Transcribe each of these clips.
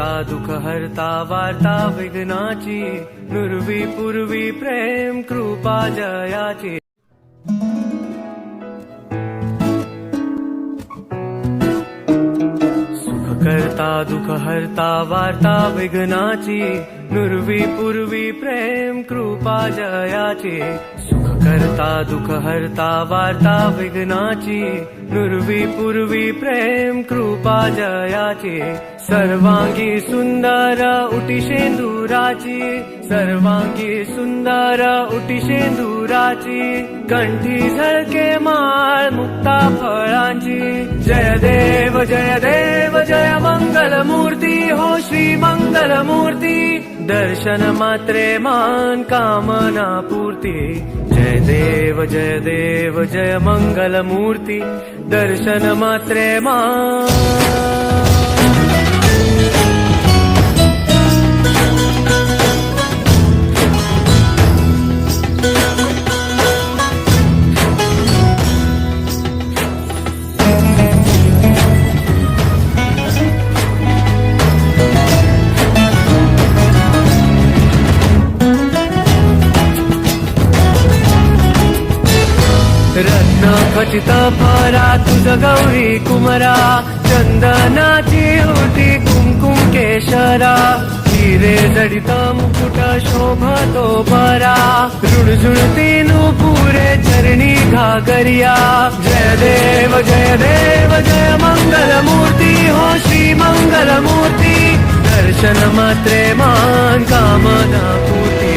दुःख हरता वार्ता विघ्नाची नुरवी पूर्वी प्रेम कृपा जयाची दुःख हरता वार्ता विघ्नाची नुर्वी पूर्वी प्रेम कृपा जयाची. सुख करता दुःख हरता वार्ता विघ्नाची नुर्वी पूर्वी प्रेम कृपा जयाची. सर्वांगी सुंदर उटी शेंदुराची सर्वांगी सुंदर उटी शेंदुराची. कंठी झळके माळ मुक्ता फळांची. जय देव जय देव मङ्गलमूर्ति हो श्रीमङ्गलमूर्ति मङ्गल मूर्ति दर्शन मात्रे मान कामनापूर्ति जय देव जय देव जय मङ्गलमूर्ति दर्शन मात्रे मा। फरा तुझ गौरी कुमरा रुणझुणती पुरे चरणी घागरिया. जय देव जय देव जय मंगल मूर्ती हो श्री मंगल मूर्ती दर्शन मात्रे मान कामना पूर्ती.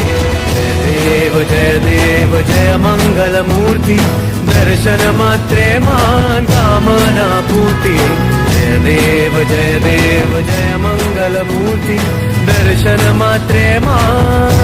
जय देव जय देव जय मंगल मूर्ती दर्शन मात्रे मान कामना पूर्ती जय देव जय देव जय मंगल मूर्ती दर्शन मात्रे मान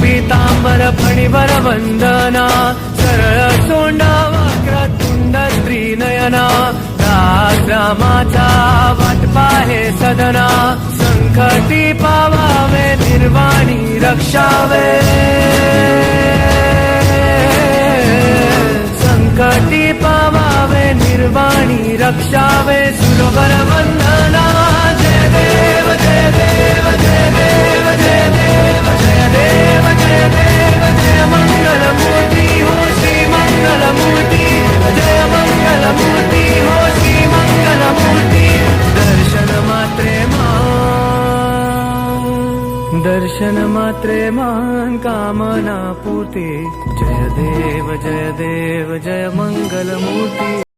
पीतांबर फणीवर वंदना सरळ सोंडा वक्रतुंड नयना रामाचा वाट पाहे सदना संकटी पावावे निर्वाणी रक्षावे. संकटी पावावे निर्वाणी रक्षा दर्शन मात्रे महान कामना पूर्ती। जय देव जय देव जय मंगल मूर्ती